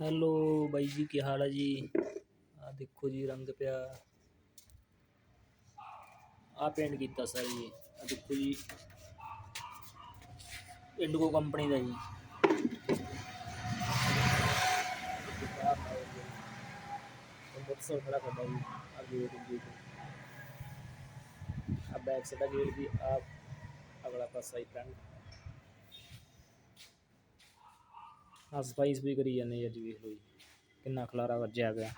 Hello ਬਾਈ ਜੀ, ਕੀ ਹਾਲ ਹੈ ਜੀ? ਆ ਦੇਖੋ ਜੀ, ਰੰਗ ਪਿਆ। ਆ ਪੇਂਟ ਕੀਤਾ ਸਰ ਜੀ। ਆ ਦੇਖੋ ਜੀ। ਇੰਡਗੋ ਕੰਪਨੀ ਦਾ ਜੀ। ਮੋਟਰਸਾਈਕਲ ਖੜਾ ਕਰਦਾ ਜੀ, ਆ ਗੇਟ ਗੇਟ ਆ ਬੈਕ ਸਾਈਡ ਦਾ ਗੇਟ ਦੀ ਆ, ਅਗਲਾ ਪਾਸਾ ਹੀ ਫਰੰਟ ਆ ਸਫ਼ਾਈ ਸਫ਼ਾਈ ਕਰੀ ਜਾਂਦੇ ਅੱਜ ਵੇਖ ਲਓ ਜੀ, ਕਿੰਨਾ ਖਲਾਰਾ ਵੱਜਿਆ ਪਿਆ।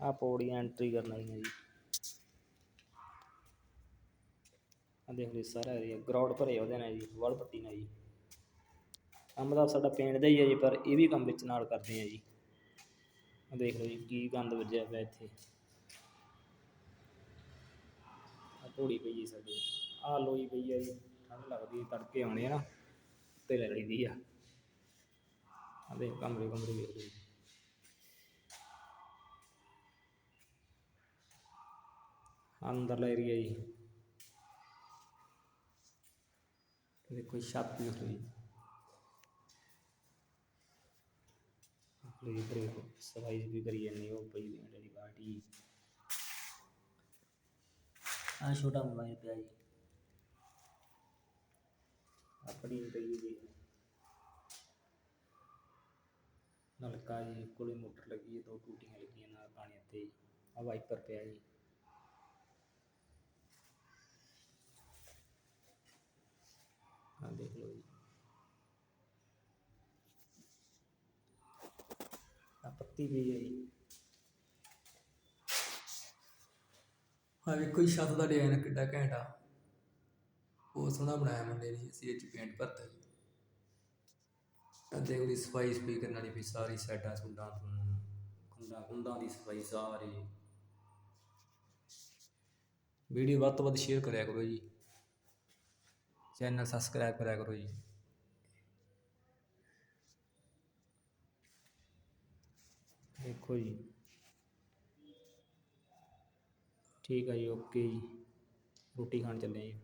ਆ ਪੌੜੀਆਂ ਐਂਟਰੀ ਕਰਨ ਵਾਲੀਆਂ ਜੀ। ਆ ਦੇਖ ਲਓ ਸਾਰਾ ਏਰੀਆ ਗਰਾਊਂਡ ਭਰੇ ਉਹਦੇ ਨਾਲ ਜੀ, ਵਲ ਪੱਟੀ ਨਾਲ ਜੀ। ਕੰਮ ਦਾ ਸਾਡਾ ਪਿੰਡ ਦਾ ਹੀ ਹੈ ਜੀ, ਪਰ ਇਹ ਵੀ ਕੰਮ ਵਿੱਚ ਨਾਲ ਕਰਦੇ ਆ ਜੀ। ਆ ਦੇਖ ਲਓ ਜੀ, ਕੀ ਗੰਦ ਵੱਜਿਆ ਪਿਆ ਇੱਥੇ। ਆ ਧੂੜੀ ਪਈ ਜੀ ਸਾਡੀ। ਆ ਲੋਈ ਪਈ ਹੈ ਜੀ ਠੰਡ ਲੱਗਦੀ ਤੜਕੇ ਆਉਣੇ ਆ ਨਾ। ਤੇ ਲੈ ਲਈਦੀ ਆ। ਆ ਦੇਖ, ਕਮਰੇ ਕਮਰੇ ਵੇਖ ਲਓ ਅੰਦਰਲਾ ਏਰੀਆ ਜੀ। ਦੇਖੋ ਛੱਤ ਦੇਖ ਲਓ ਜੀ। ਇਧਰ ਸਫ਼ਾਈ ਵੀ ਕਰੀ ਜਾਂਦੀ ਉਹ ਪਈ ਜਿਹੜੀ ਬਾਟੀ ਆ ਛੋਟਾ ਮੋਬਾਈਲ ਪਿਆ ਜੀ। ਆਪਣੀ ਪਈ ਨਲਕਾ ਜੀ, ਕੋਲੇ ਮੋਟਰ ਲੱਗੀ ਹੈ, ਦੋ ਟੂਟੀਆਂ ਲੱਗੀਆਂ ਨਾਲ ਪਾਣੀ ਉੱਤੇ ਆ ਵਾਈਪਰ ਪਿਆ ਜੀ। ਆ ਦੇਖ ਲਓ ਜੀ। ਆ ਪੱਤੀ ਵੀ ਹੈ ਜੀ। ਹਾਂ ਵੇਖੋ ਜੀ, ਛੱਤ ਦਾ ਡਿਜ਼ਾਈਨ ਕਿੱਡਾ ਘੈਂਟ ਆ। ਬਹੁਤ ਸੋਹਣਾ ਬਣਾਇਆ ਮੁੰਡੇ ਨੇ ਅਸੀਂ ਇਹ ਚ ਪੇਂਟ ਭਰਤਾ ਜੀ। ਅੱਦੇ ਉਹਦੀ ਸਫ਼ਾਈ ਸਫ਼ਾਈ ਕਰਨ ਵਾਲੀ ਵੀ ਸਾਰੀ ਸਾਈਡਾਂ ਸੁੱਡਾਂ ਤੋਂ ਕੁੰਡਾ ਕੁੰਡਾਂ ਦੀ ਸਫ਼ਾਈ ਸਾਰੀ। ਵੀਡੀਓ ਵੱਧ ਤੋਂ ਵੱਧ ਸ਼ੇਅਰ ਕਰਿਆ ਕਰੋ ਜੀ। ਚੈਨਲ ਸਬਸਕ੍ਰਾਈਬ ਕਰਿਆ ਕਰੋ ਜੀ। ਦੇਖੋ ਜੀ। ਠੀਕ ਹੈ ਜੀ ਓਕੇ ਜੀ। ਰੋਟੀ ਖਾਣ ਚੱਲੇ ਜੀ।